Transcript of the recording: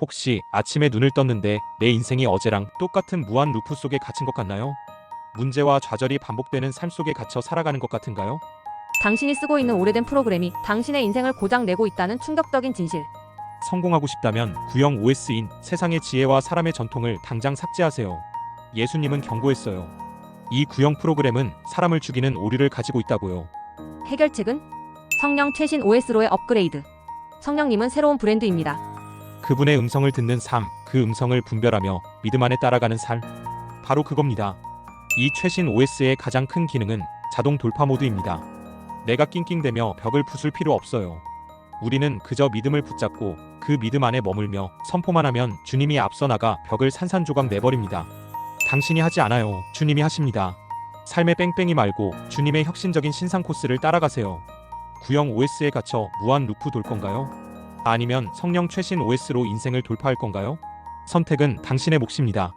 혹시 아침에 눈을 떴는데 내 인생이 어제랑 똑같은 무한 루프 속에 갇힌 것 같나요? 문제와 좌절이 반복되는 삶 속에 갇혀 살아가는 것 같은가요? 당신이 쓰고 있는 오래된 프로그램이 당신의 인생을 고장 내고 있다는 충격적인 진실. 성공하고 싶다면 구형 OS인 세상의 지혜와 사람의 전통을 당장 삭제하세요. 예수님은 경고했어요. 이 구형 프로그램은 사람을 죽이는 오류를 가지고 있다고요. 해결책은 성령 최신 OS로의 업그레이드. 성령님은 새로운 브랜드입니다. 그분의 음성을 듣는 삶, 그 음성을 분별하며 믿음 안에 따라가는 삶. 바로 그겁니다. 이 최신 OS의 가장 큰 기능은 자동 돌파 모드입니다. 내가 낑낑대며 벽을 부술 필요 없어요. 우리는 그저 믿음을 붙잡고 그 믿음 안에 머물며 선포만 하면 주님이 앞서 나가 벽을 산산조각 내버립니다. 당신이 하지 않아요. 주님이 하십니다. 삶의 뺑뺑이 말고 주님의 혁신적인 신상 코스를 따라가세요. 구형 OS에 갇혀 무한 루프 돌 건가요? 아니면 성령 최신 OS로 인생을 돌파할 건가요? 선택은 당신의 몫입니다.